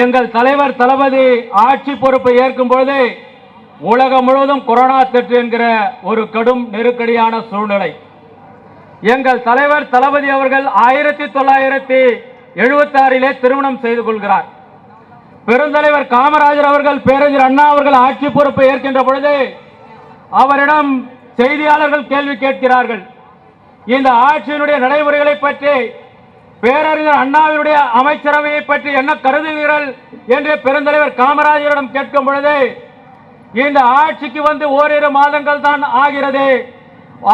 எங்கள் தலைவர் தளபதி ஆட்சி பொறுப்பை ஏற்கும் பொழுது உலகம் முழுவதும் கொரோனா தொற்று என்கிற ஒரு கடும் நெருக்கடியான சூழ்நிலை. எங்கள் தலைவர் தளபதி அவர்கள் ஆயிரத்தி தொள்ளாயிரத்தி எழுபத்தி ஆறிலே திருமணம் செய்து கொள்கிறார். பெருந்தலைவர் காமராஜர் அவர்கள் பேரறிஞர் அண்ணா அவர்கள் ஆட்சி பொறுப்பை ஏற்கின்ற பொழுது அவரிடம் செய்தியாளர்கள் கேள்வி கேட்கிறார்கள். இந்த ஆட்சியினுடைய நடைமுறைகளை பற்றி பேரறிஞர் அண்ணாவினுடைய அமைச்சரவையை பற்றி என்ன கருதுகிறீர்கள் என்று பெருந்தலைவர் காமராஜரிடம் கேட்கும் பொழுது இந்த ஆட்சிக்கு வந்து ஓரிரு மாதங்கள் தான் ஆகிறது.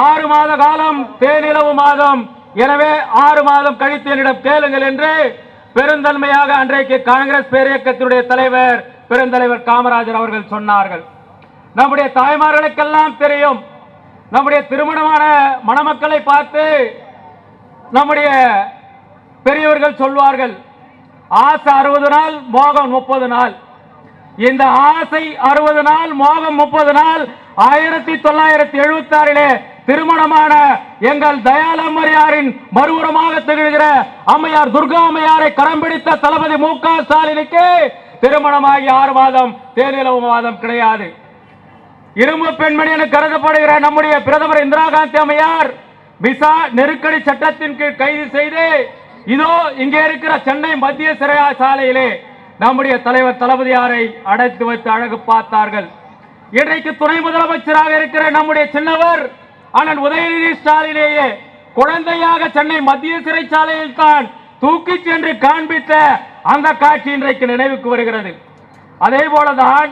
ஆறு மாத காலம் தேனிலவு மாதம். எனவே ஆறு மாதம் கழித்து என்னிடம் கேளுங்கள் என்று பெருந்தன்மையாக அன்றைக்கு காங்கிரஸ் பேரியக்கத்தினுடைய தலைவர் பெருந்தலைவர் காமராஜர் அவர்கள் சொன்னார்கள். நம்முடைய தாய்மார்களுக்கெல்லாம் தெரியும். நம்முடைய திருமணமான மணமக்களை பார்த்து நம்முடைய பெரியவர்கள் சொல்வார்கள் ஆசை அறுபது நாள் மோகம் முப்பது நாள். இந்த ஆசை அறுபது நாள் மோகம் முப்பது நாள் ஆயிரத்தி தொள்ளாயிரத்தி எழுபத்தி ஆறிலே திருமணமான எங்கள் தயாளம்மரியாரின் மறுபுறமாக திகழ்கிற அம்மையார் துர்கா அம்மையாரை கரம் பிடித்த தளபதி மு க ஸ்டாலினுக்கு திருமணமாகி ஆறு மாதம் தேனிலவு மாதம் கிடையாது. இரும்பு பெண்மணி என கருதப்படுகிற நம்முடைய பிரதமர் இந்திரா காந்தி அம்மையார் விசா நெருக்கடி சட்டத்தின் கீழ் கைது செய்து இதோ இங்கே இருக்கிற சென்னை மத்திய சிறைச்சாலையிலே நம்முடைய தலைவர் தளபதியாரை அடைத்து வைத்து அழகு பார்த்தார்கள். இன்றைக்கு துணை முதலமைச்சராக இருக்கிற நம்முடைய சின்னவர் அண்ணன் உதயநிதி ஸ்டாலினேயே குழந்தையாக சென்னை மத்திய சிறைச்சாலையில் தான் தூக்கி சென்று காண்பித்த அந்த காட்சி இன்றைக்கு நினைவுக்கு வருகிறது. அதே போலதான்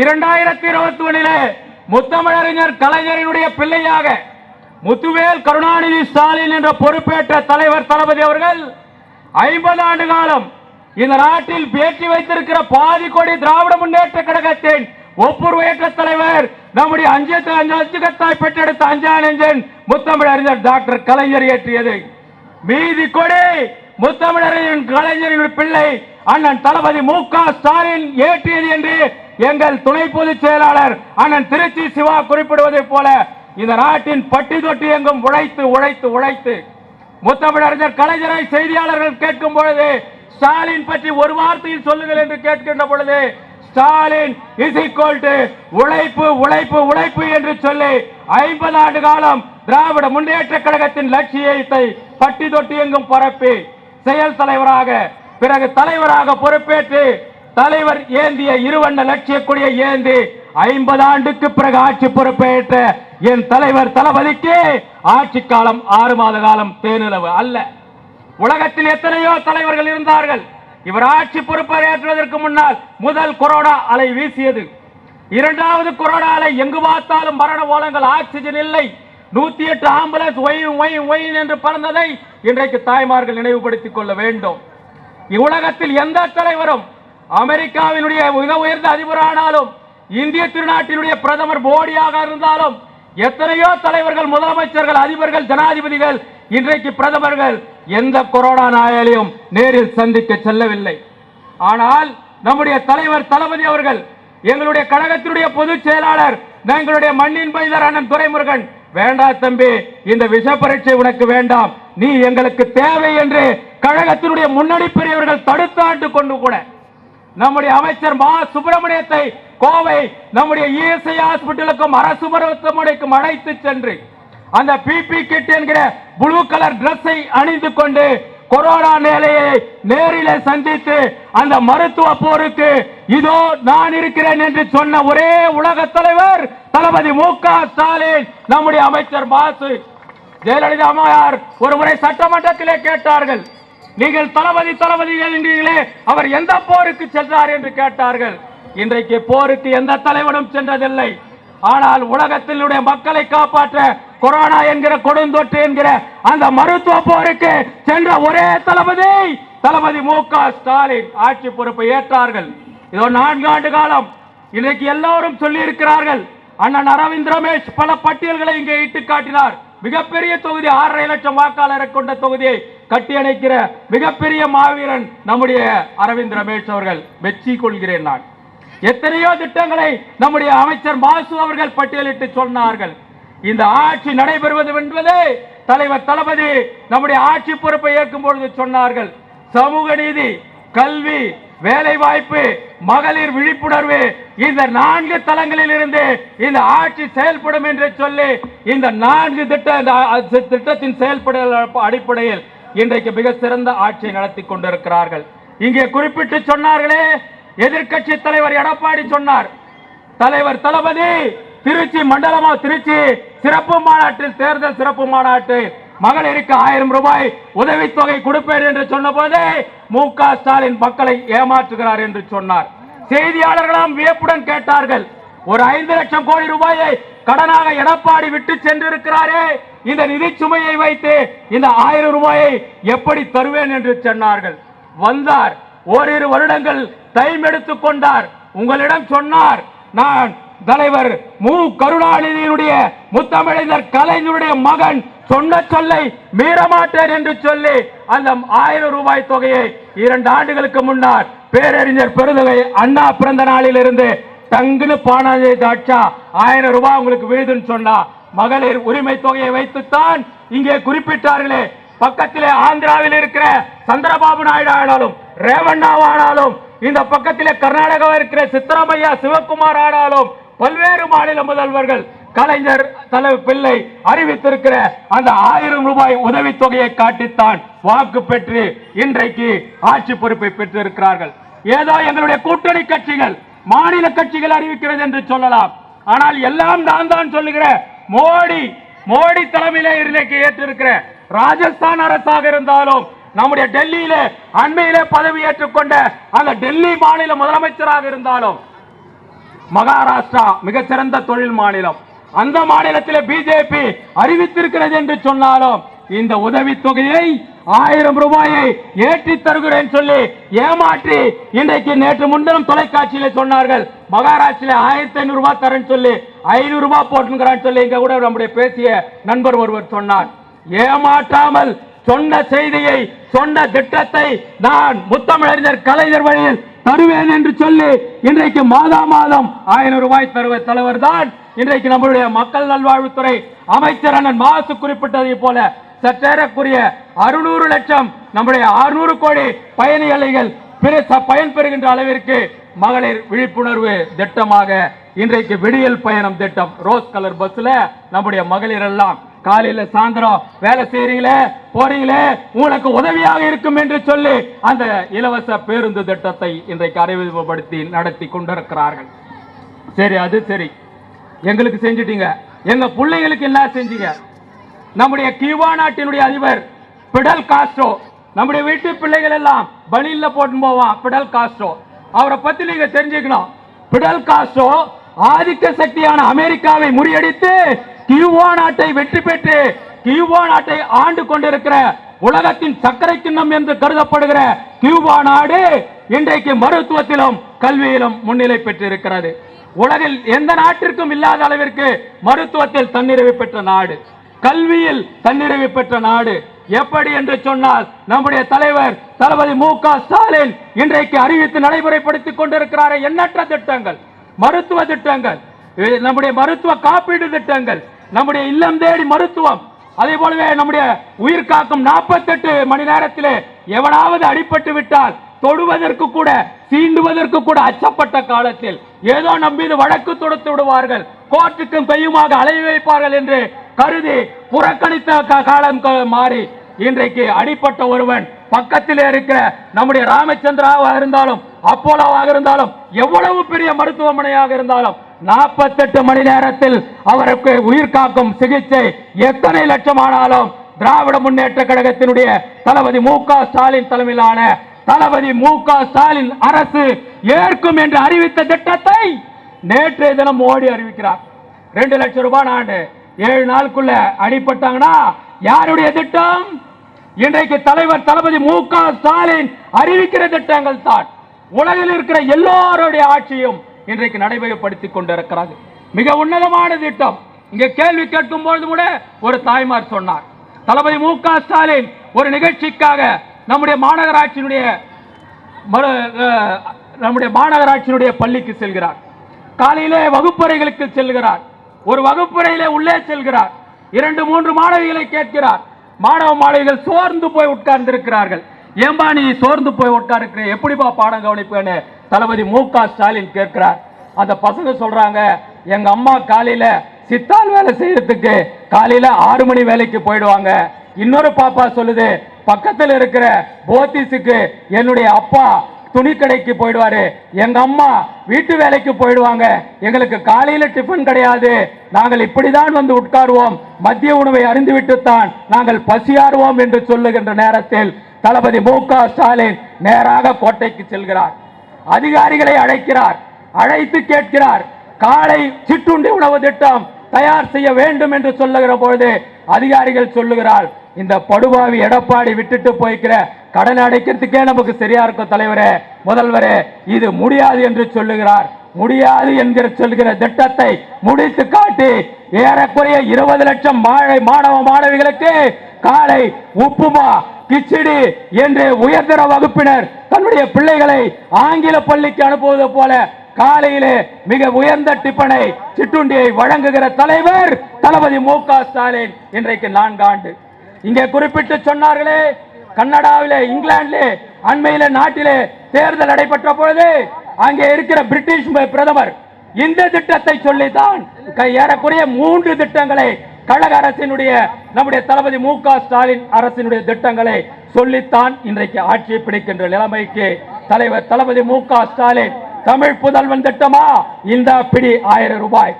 இரண்டாயிரத்தி இருபத்தி ஒன்னிலே முத்தமிழறிஞர் கலைஞரினுடைய பிள்ளையாக முத்துவேல் கருணாநிதி ஸ்டாலின் என்ற பொறுப்பேற்ற தலைவர் தளபதி அவர்கள் ஐம்பது ஆண்டு காலம் இந்த நாட்டில் பேட்டி வைத்திருக்கிற பாதி கோடி திராவிட முன்னேற்ற கழகத்தின் ஒப்புரவேற்ற தலைவர் நம்முடைய அஞ்சத்து அஞ்சு பெற்றெடுத்த அஞ்சா நெஞ்சன் முத்தமிழறிஞர் டாக்டர் கலைஞர் ஏற்றியது மீதி கொடி முத்தமிழரின் கலைஞரின் பிள்ளை அண்ணன் தளபதி மு க ஸ்டாலின் ஏற்றியது என்று எங்கள் துணை பொதுச் செயலாளர் அண்ணன் திருச்சி சிவா குறிப்பிடுவதைப் போல இந்த நாட்டின் பட்டி தொட்டி எங்கும் உழைத்து உழைத்து உழைத்து முத்தமிழறிஞர் கலைஞரை செய்தியாளர்கள் கேட்கும் பொழுது ஸ்டாலின் பற்றி ஒரு வார்த்தையில் சொல்லுங்கள் என்று கேட்கின்ற பொழுது ஸ்டாலின் இஸ் ஈக்குவல் டு உழைப்பு உழைப்பு உழைப்பு என்று சொல்லி ஐம்பது ஆண்டு காலம் திராவிட முன்னேற்ற கழகத்தின் லட்சியத்தை பட்டி தொட்டி எங்கும் பரப்பி செயல் தலைவராக பிறகு தலைவராக பொறுப்பேற்று தலைவர் ஏந்திய இருவண்ண லட்சிய கொடியை ஏந்தி ஐம்பது ஆண்டுக்கு பிறகு ஆட்சி பொறுப்பேற்ற என் தலைவர் தளபதிக்கு ஆட்சி காலம் ஆறு மாத காலம் தேனிலவு அல்ல. உலகத்தில் எத்தனையோ தலைவர்கள் இருந்தார்கள். இவர் ஆட்சி பொறுப்பை ஏற்றுவதற்கு முன்னால் முதல் கொரோனா அலை வீசியது. இரண்டாவது கொரோனா அலை எங்கு பார்த்தாலும் மரண ஓலங்கள் ஆக்சிஜன் இல்லை. நூத்தி எட்டு ஆம்புலன்ஸ் ஒயின் ஒயின் ஒயின் என்று பறந்ததை இன்றைக்கு தாய்மார்கள் நினைவுபடுத்திக் கொள்ள வேண்டும். இவ்வுலகத்தில் எந்த தலைவரும் அமெரிக்காவினுடைய மிக உயர்ந்த அதிபரானாலும் இந்திய திருநாட்டினுடைய பிரதமர் மோடியாக இருந்தாலும் எத்தனையோ தலைவர்கள் முதலமைச்சர்கள் அதிபர்கள் ஜனாதிபதிகள் இன்றைக்கு பிரதமர்கள் எந்த கொரோனா நோயாளியும் நேரில் சந்திக்க செல்லவில்லை. ஆனால் நம்முடைய தலைவர் தளபதி அவர்கள் எங்களுடைய கழகத்தினுடைய பொதுச் செயலாளர் எங்களுடைய மண்ணின் பைதர் அண்ணன் துரைமுருகன் வேண்டா தம்பி இந்த விஷ பரீட்சை உனக்கு வேண்டாம். நீ எங்களுக்கு தேவை என்று கழகத்தினுடைய முன்னணி பெரியவர்கள் தடுத்தாண்டு கொண்டு கூட நம்முடைய அமைச்சர் மா. சுப்பிரமணியத்தை கோவை நம்முடைய இஎஸ்ஐ ஹாஸ்பிட்டலுக்கும் அரசு மருத்துவமனைக்கும் அழைத்து சென்று அந்த பிபி கிட் என்கிற ப்ளூ கலர் டிரெஸ்ஸை அணிந்து கொண்டு கொரோனா நிலையை நேரிலே சந்தித்து அந்த மருத்துவ போருக்கு இதோ நான் இருக்கிறேன் என்று சொன்ன ஒரே உலக தலைவர் தளபதி மு க ஸ்டாலின் நம்முடைய அமைச்சர் பாசு. ஜெயலலிதா அம்மையார் ஒரு முறை சட்டமன்றத்திலே கேட்டார்கள். நீங்கள் தளபதி தளபதிகள் என்றீர்களே அவர் எந்த போருக்கு சென்றார் என்று கேட்டார்கள். இன்றைக்கு போருக்கு எந்த தலைவனும் சென்றதில்லை. ஆனால் உலகத்தினுடைய மக்களை காப்பாற்ற கொரோனா என்கிற கொடுந்தொற்று என்கிற அந்த மருத்துவ போருக்கு சென்ற ஒரே தளபதி தளபதி மு க ஸ்டாலின் ஆட்சி பொறுப்பை ஏற்றார்கள். இதோ நான்கு ஆண்டு காலம் இன்றைக்கு எல்லோரும் சொல்லி இருக்கிறார்கள் அண்ணன் அரவிந்த் ரமேஷ் பல பட்டியல்களை இங்கே இட்டு காட்டினார். மிகப்பெரிய தொகுதி ஆறரை லட்சம் வாக்காளரை கொண்ட தொகுதியை கட்டியணைக்கிற மிகப்பெரிய மாவீரன் நம்முடைய அரவிந்த் ரமேஷ் அவர்கள். வெற்றி கொள்கிறேன் நான். எத்தனையோ திட்டங்களை நம்முடைய அமைச்சர் மாசு அவர்கள் பட்டியலிட்டு சொன்னார்கள். இந்த ஆட்சி நடைபெறுவது என்பது தலைவர் தளபதி நம்முடைய ஆட்சி பொறுப்பை ஏற்கும் பொழுது சொன்னார்கள். சமூக நீதி கல்வி வேலை வாய்ப்பு மகளிர் விழிப்புணர்வு இந்த நான்கு தளங்களில் இருந்து இந்த ஆட்சி செயல்படும் என்று சொல்லி இந்த நான்கு திட்ட இந்த திட்டத்தின் செயல்பட அடிப்படையில் இன்றைக்கு மிக சிறந்த ஆட்சியை நடத்தி கொண்டிருக்கிறார்கள். இங்கே குறிப்பிட்டு சொன்னார்களே எதிர்க்கட்சி தலைவர் எடப்பாடி சொன்னார். தலைவர் தளபதி திருச்சி மண்டலமா திருச்சி சிறப்பு மாநாட்டில் தேர்தல் சிறப்பு மாநாட்டு மகளிருக்கு ஆயிரம் ரூபாய் உதவித்தொகை கொடுப்பேன் என்று சொன்னபோது மு க ஸ்டாலின் மக்களை ஏமாற்றுகிறார் என்று சொன்னார். செய்தியாளர்களும் வியப்புடன் கேட்டார்கள். ஒரு ஐந்து லட்சம் கோடி ரூபாயை கடனாக எடப்பாடி விட்டு சென்றிருக்கிறாரே இந்த நிதி சுமையை வைத்து இந்த ஆயிரம் ரூபாயை எப்படி தருவேன் என்று சொன்னார்கள். வந்தார். ஓரிரு வருடங்கள் டைம் எடுத்துக் கொண்டார். உங்களிடம் சொன்னார் நான் தலைவர் மு. கருணாநிதியினுடைய முத்தமிழர் கலைஞருடைய மகன் சொன்ன சொல்லை மீறமாட்டேன் என்று சொல்லி அந்த ஆயிரம் ரூபாய் தொகையை இரண்டு ஆண்டுகளுக்கு முன்னால் பேரறிஞர் பெருந்தகை அண்ணா பிறந்த நாளில் இருந்து தங்குன்னு பானாஜி தாட்சா ஆயிரம் ரூபாய் உங்களுக்கு விழுதுன்னு சொன்னா மகளிர் உரிமை தொகையை வைத்துத்தான் இங்கே குறிப்பிட்டார்களே. பக்கத்திலே ஆந்திராவில் இருக்கிற சந்திரபாபு நாயுடு ஆனாலும் ரேவண்ணாவானாலும் இந்த பக்கத்தில் கர்நாடகாவில் இருக்கிற சித்தராமையா சிவகுமார் ஆனாலும் பல்வேறு மாநில முதல்வர்கள் கலைஞர் தலைவர் பிள்ளை அறிவித்திருக்கிற அந்த ஆயிரம் ரூபாய் உதவித்தொகையை காட்டித்தான் வாக்கு பெற்று இன்றைக்கு ஆட்சி பொறுப்பை பெற்றிருக்கிறார்கள். ஏதோ எங்களுடைய கூட்டணி கட்சிகள் மாநில கட்சிகள் அறிவிக்கிறது என்று சொல்லலாம். ஆனால் எல்லாம் நான் தான் சொல்லுகிற மோடி மோடி தலைமையிலே இன்றைக்கு ஏற்றிருக்கிற ராஜஸ்தான் அரசாக இருந்தாலும் நம்முடைய டெல்லியில அண்மையிலே பதவி ஏற்றுக்கொண்ட அந்த டெல்லி மாநில முதலமைச்சராக இருந்தாலும் மகாராஷ்டிரா மிகச்சிறந்த தொழில் மாநிலம். அந்த மாநிலத்தில் பிஜேபி அறிவித்திருக்கிறது என்று சொன்னாலும் இந்த உதவி தொகையை ஆயிரம் ரூபாயை ஏற்றி தருகிறேன் சொல்லி ஏமாற்றி இன்றைக்கு நேற்று முன்தினம் தொலைக்காட்சியில சொன்னார்கள். மகாராஷ்டிரில ஆயிரத்தி ஐநூறு ரூபாய் தரேன்னு சொல்லி ஐநூறு ரூபாய் போட்டுங்கிறான்னு சொல்லி இங்க கூட நம்முடைய பேசிய நண்பர் ஒருவர் சொன்னார். ஏமாற்றாமல் சொன்ன செய்தியை சொன்ன திட்டத்தை நான் முத்தமிழறிஞர் கலைஞர் வழியில் தருவேன் என்று சொல்லி இன்றைக்கு மாதா மாதம் ஆயிரம் ரூபாய் தருவ தலைவர் தான் இன்றைக்கு நம்மளுடைய மக்கள் நல்வாழ்வுத்துறை அமைச்சர் அண்ணன் மாசு குறிப்பிட்டதை போல சற்றேறக்குரிய அறுநூறு லட்சம் நம்முடைய அறுநூறு கோடி பயணிகள் பிற- ச- பயன்பெறுகின்ற அளவிற்கு மகளிர் விழிப்புணர்வு திட்டமாக இன்றைக்கு விடியல் பயணம் திட்டம் ரோஸ் கலர் பஸ்ல நம்முடைய மகளிர் எல்லாம் காலையில சாயந்தரம் வேலை செய்யறீங்களே போறீங்களே உங்களுக்கு உதவியாக இருக்கும் என்று சொல்லி அந்த இலவச பேருந்து திட்டத்தை இன்றைக்கு அறிமுகப்படுத்தி நடத்தி கொண்டிருக்கிறார்கள். சரி அது சரி. எங்களுக்கு செஞ்சிட்டீங்க. எங்க பிள்ளைங்களுக்கு என்ன செஞ்சீங்க? நம்முடைய கியூபா நாட்டினுடைய அதிபர் பிடல் காஸ்ட்ரோ நம்முடைய வீட்டு பிள்ளைகள் எல்லாம் பலியில் போட்டு போவான் பிடல் காஸ்ட்ரோ. அவரை பத்தி நீங்க தெரிஞ்சுக்கணும். பிடல் காஸ்ட்ரோ ஆதிக்க சக்தியான அமெரிக்காவை முறியடித்து கியூவா நாட்டை வெற்றி பெற்று கியூபா நாட்டை ஆண்டு கொண்டிருக்கிற உலகத்தின் சர்க்கரை கிண்ணம் என்று கருதப்படுகிற கியூபா நாடு இன்றைக்கு மருத்துவத்திலும் கல்வியிலும் முன்னிலை பெற்றிருக்கிறது. உலகில் எந்த நாட்டிற்கும் இல்லாத அளவிற்கு மருத்துவத்தில் தன்னிறைவு பெற்ற நாடு. கல்வியில் தன்னிறைவு பெற்ற நாடு. எப்படி என்று சொன்னால் நம்முடைய தலைவர் தளபதி மு க ஸ்டாலின் இன்றைக்கு அறிவித்து நடைமுறைப்படுத்திக் கொண்டிருக்கிறார் எண்ணற்ற திட்டங்கள். மருத்துவ திட்டங்கள். நம்முடைய மருத்துவ காப்பீடு திட்டங்கள். நம்முடைய இல்லம் தேடி மருத்துவம். அதே போலவே நம்முடைய உயிர் காக்கும் 48 மணி நேரத்திலே எவனாவது அடிபட்டு விட்டால் தொடுவதற்கு கூட தீண்டுவதற்கு கூட அச்சப்பட்ட காலத்தில் ஏதோ நம் மீது வழக்கு தொடுத்து விடுவார்கள். கோர்ட்டுக்கும் பெய்யுமாக அலைய வைப்பார்கள் என்று கருதி புறக்கணித்த காலம் மாறி இன்றைக்கு அடிப்பட்ட ஒருவன் பக்கத்தில் இருக்கிற நம்முடைய ராமச்சந்திராவாக இருந்தாலும் அப்போலோவாக இருந்தாலும் எவ்வளவு பெரிய மருத்துவமனையாக இருந்தாலும் 48 மணி நேரத்தில் அவருக்கு உயிர் காக்கும் சிகிச்சை எத்தனை லட்சம் ஆனாலும் திராவிட முன்னேற்ற கழகத்தினுடைய தளபதி மு க ஸ்டாலின் தலைமையிலான தளபதி மு க ஸ்டாலின் அரசு ஏற்கும் என்று அறிவித்த திட்டத்தை நேற்றைய தினம் மோடி அறிவிக்கிறார். ரெண்டு லட்சம் ரூபாய் ஆண்டு. ஏழு நாளுக்குள்ள அடிபட்டாங்கன்னா யாருடைய திட்டம்? இன்றைக்கு தலைவர் தளபதி மு க ஸ்டாலின் அறிவிக்கிற திட்டங்கள் தான். உலகில் இருக்கிற எல்லோருடைய ஆட்சியும் இன்றைக்கு நடைமுறைப்படுத்திக் கொண்டிருக்கிறார்கள் மிக உன்னதமான திட்டம். இங்கே கேள்வி கேட்கும் பொழுது கூட ஒரு தாய்மார் சொன்னார். தளபதி மு க ஸ்டாலின் ஒரு நிகழ்ச்சிக்காக நம்முடைய மாநகராட்சியினுடைய நம்முடைய மாநகராட்சியினுடைய பள்ளிக்கு செல்கிறார். காலையிலே வகுப்பறைகளுக்கு செல்கிறார். ஒரு வகுப்பறையிலே உள்ளே செல்கிறார். இரண்டு மூன்று மாணவிகளை கேட்கிறார். மாணவ மாணவிகள் சோர்ந்து போய் உட்கார்ந்திருக்கிறார்கள். ஏம்பா நீ சோர்ந்து போய் உட்கார்ந்து எப்படிப்பா பாடம் கவனிப்பேன்னு தளபதி மு க ஸ்டாலின் கேட்கிறார். அந்த பசங்க சொல்றாங்க எங்க அம்மா காலையில சித்தால் வேலை செய்யறதுக்கு காலையில ஆறு மணி வேலைக்கு போயிடுவாங்க. இன்னொரு பாப்பா சொல்லுது பக்கத்தில் இருக்கிற போத்தீஸுக்கு என்னுடைய அப்பா துணி கடைக்கு போயிடுவாரு. எங்க அம்மா வீட்டு வேலைக்கு போயிடுவாங்க. எங்களுக்கு காலையில டிஃபன் கிடையாது. நாங்கள் இப்படிதான் வந்து உட்காருவோம். மதிய உணவை அருந்துவிட்டுத்தான் நாங்கள் பசியாறுவோம் என்று சொல்லுகின்ற நேரத்தில் தளபதி மு க ஸ்டாலின் நேராக கோட்டைக்கு செல்கிறார். அதிகாரிகளை அழைக்கிறார் அழைத்து கேட்கிறார் காலை சிற்றுண்டி உணவு திட்டம் தயார் செய்ய வேண்டும் என்று சொல்லுகிற பொழுது அதிகாரிகள் சொல்லுகிறார் இந்த படுபாவி எடப்பாடி விட்டுட்டு போய்க்கிற கடன் அடைக்கிறதுக்கே நமக்கு சரியா இருக்கும் தலைவரே முதல்வரே இது முடியாது என்று சொல்லுகிறார். முடியாது என்கிற சொல்கிற திட்டத்தை முடித்து காட்டி ஏறக்குறைய இருபது லட்சம் மாணவ மாணவிகளுக்கு காலை உப்புமா கிச்சடி என்று உயர்தர வகுப்பினர் தன்னுடைய பிள்ளைகளை ஆங்கில பள்ளிக்கு அனுப்புவது போல காலையிலே மிக உயர்ந்த டிப்பனை சிற்றுண்டியை வழங்குகிற தலைவர் தளபதி மு க ஸ்டாலின் இன்றைக்கு நான்காண்டு. இங்கே குறிப்பிட்டு சொன்னார்களே கன்னடாவிலே இங்கிலாந்திலே அண்மையில நாட்டிலே தேர்தல் நடைபெற்ற பொழுது அங்கே இருக்கிற பிரிட்டிஷ் பிரதமர் இந்த திட்டத்தை சொல்லித்தான் ஏறக்குறைய மூன்று திட்டங்களை கழக அரசினுடைய நம்முடைய தளபதி மு ஸ்டாலின் அரசினுடைய திட்டங்களை சொல்லித்தான் இன்றைக்கு ஆட்சியை பிடிக்கின்ற நிலைமைக்கு தலைவர் தளபதி மு ஸ்டாலின் தமிழ் புதல்வன் திட்டமா? இந்த பிடி ஆயிரம் ரூபாய்.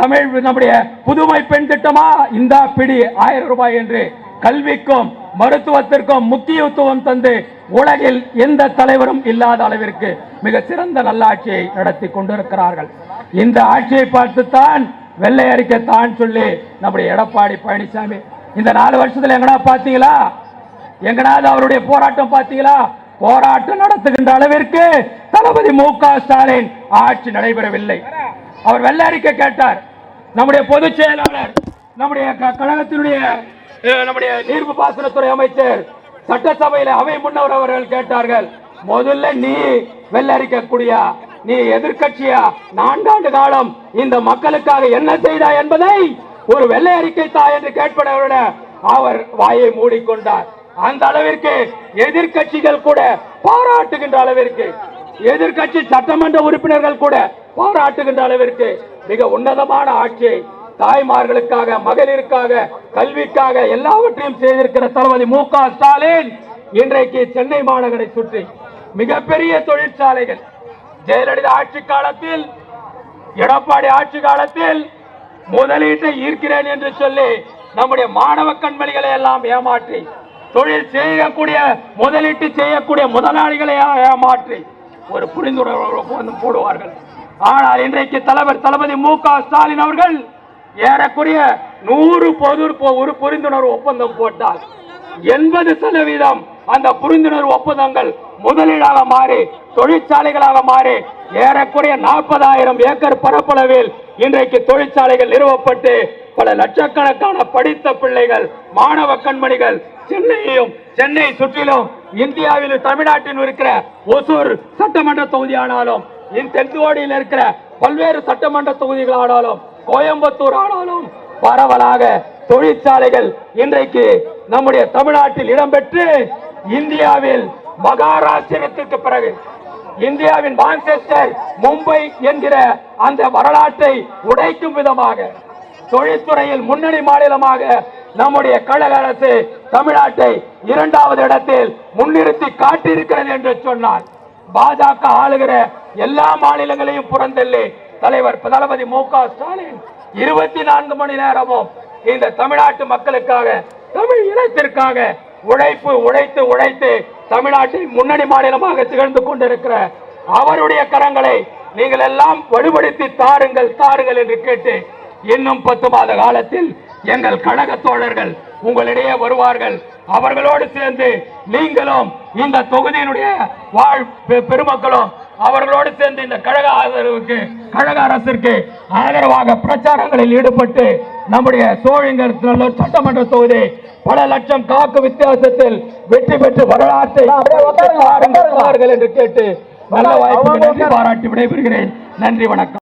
தமிழ் நம்முடைய புதுமை பெண் திட்டமா? இந்த பிடி ஆயிரம் ரூபாய் என்று கல்விக்கும் மருத்துவத்திற்கும் முக்கியத்துவம் தந்து உலகில் எந்த தலைவரும் இல்லாத அளவிற்கு மிக சிறந்த நல்லாட்சியை நடத்தி கொண்டிருக்கிறார்கள். இந்த ஆட்சியை பார்த்துத்தான் வெள்ளை அறிக்கை தான் சொல்லி நம்முடைய எடப்பாடி பழனிசாமி இந்த நாலு வருஷத்துல எங்கனா பார்த்தீங்களா? எங்கனாவது அவருடைய போராட்டம் பார்த்தீங்களா? போராட்டம் நடத்துகின்ற அளவிற்கு தளபதி மு க ஸ்டாலின் ஆட்சி நடைபெறவில்லை. அவர் வெள்ள அறிக்கை கேட்டார். நம்முடைய பொதுச் செயலாளர் நம்முடைய க- கழகத்தினுடைய நம்முடைய நீர்ப்பு பாசனத்துறை அமைச்சர் சட்டசபையில அவை முன்னவர் அவர்கள் கேட்டார்கள் முதல்ல நீ வெள்ள அறிக்கை கூடியா? நீ எதிர்க்கட்சியா? நான்காண்டு காலம் இந்த மக்களுக்காக என்ன செய்தாய் என்பதை ஒரு வெள்ளை அறிக்கை தா என்று கேட்பதை அவர் வாயை மூடிக்கொண்டார். அந்த அளவிற்கு எதிர்கட்சிகள் கூட பாராட்டுகின்ற அளவிற்கு எதிர்கட்சி சட்டமன்ற உறுப்பினர்கள் கூட பாராட்டுகின்ற அளவிற்கு மிக உன்னதமான ஆட்சியை தாய்மார்களுக்காக மகளிருக்காக கல்விக்காக எல்லாவற்றையும் செய்திருக்கிற தளபதி மு க ஸ்டாலின் இன்றைக்கு சென்னை மாநகரை சுற்றி மிகப்பெரிய தொழிற்சாலைகள் ஜெயலலிதா ஆட்சி காலத்தில் எடப்பாடி ஆட்சி காலத்தில் முதலீட்டை ஈர்க்கிறேன் என்று சொல்லி நம்முடைய மாணவ கண்மணிகளை எல்லாம் ஏமாற்றி தொழில் செய்யக்கூடிய முதலீட்டு செய்யக்கூடிய முதலாளிகளை ஏமாற்றி ஒரு புரிந்துணர்வு ஒப்பந்தம் போடுவார்கள். ஆனால் இன்றைக்கு தலைவர் தளபதி மு க ஸ்டாலின் அவர்கள் ஏறக்குறைய நூறு பொது ஒரு புரிந்துணர்வு ஒப்பந்தம் போட்டார். எண்பது சதவீதம் அந்த புரிந்துணர்வு ஒப்பந்தங்கள் முதலீடாக மாறி தொழிற்சாலைகளாக மாறி ஏறக்குறைய நாற்பதாயிரம் ஏக்கர் பரப்பளவில் இன்றைக்கு தொழிற்சாலைகள் நிறுவப்பட்டு பல லட்சக்கணக்கான படித்த பிள்ளைகள் மாணவ கண்மணிகள் சென்னையையும் சென்னை சுற்றிலும் இந்தியாவில் தமிழ்நாட்டில் இருக்கிற ஒசூர் சட்டமன்ற தொகுதி ஆனாலும் தென்கோடியில் இருக்கிற பல்வேறு சட்டமன்ற தொகுதிகள் ஆனாலும் கோயம்புத்தூர் ஆனாலும் பரவலாக தொழிற்சாலைகள் இன்றைக்கு நம்முடைய தமிழ்நாட்டில் இடம்பெற்று இந்தியாவில் மகாராஷ்டிரத்திற்கு பிறகு இந்தியாவின் மான்செஸ்டர் மும்பை என்கிற அந்த வரலாற்றை உடைக்கும் விதமாக தொழில்துறையில் முன்னணி மாநிலமாக நம்முடைய கழக அரசு தமிழ்நாட்டை இரண்டாவது இடத்தில் முன்னிறுத்தி காட்டியிருக்கிறது என்று சொன்னார் பாஜக ஆளுகிற எல்லா மாநிலங்களையும் புறந்தள்ளி தலைவர் தளபதி மு க ஸ்டாலின் இருபத்தி நான்கு மணி நேரமும் இந்த தமிழ்நாட்டு மக்களுக்காக தமிழ் இனத்திற்காக உழைப்பு உழைத்து உழைத்து தமிழ்நாட்டை முன்னணி மாநிலமாக திகழ்ந்து கொண்டிருக்கிற அவருடைய கரங்களை நீங்கள் எல்லாம் வலுப்படுத்தி தாருங்கள் தாருங்கள் என்று கேட்டு இன்னும் பத்து மாத காலத்தில் எங்கள் கழக தோழர்கள் உங்களிடையே வருவார்கள். அவர்களோடு சேர்ந்து நீங்களும் இந்த தொகுதியினுடைய வாழ் பெ- பெருமக்களும் அவர்களோடு சேர்ந்து இந்த கழக ஆதரவுக்கு கழக அரசிற்கு ஆதரவாக பிரச்சாரங்களில் ஈடுபட்டு நம்முடைய சோழிங்கர் சட்டமன்ற தொகுதி பல லட்சம் காக்கு வித்தியாசத்தில் வெற்றி பெற்று வரலாற்றை என்று கேட்டு நல்ல வாய்ப்பு பாராட்டி விடைபெறுகிறேன். நன்றி வணக்கம்.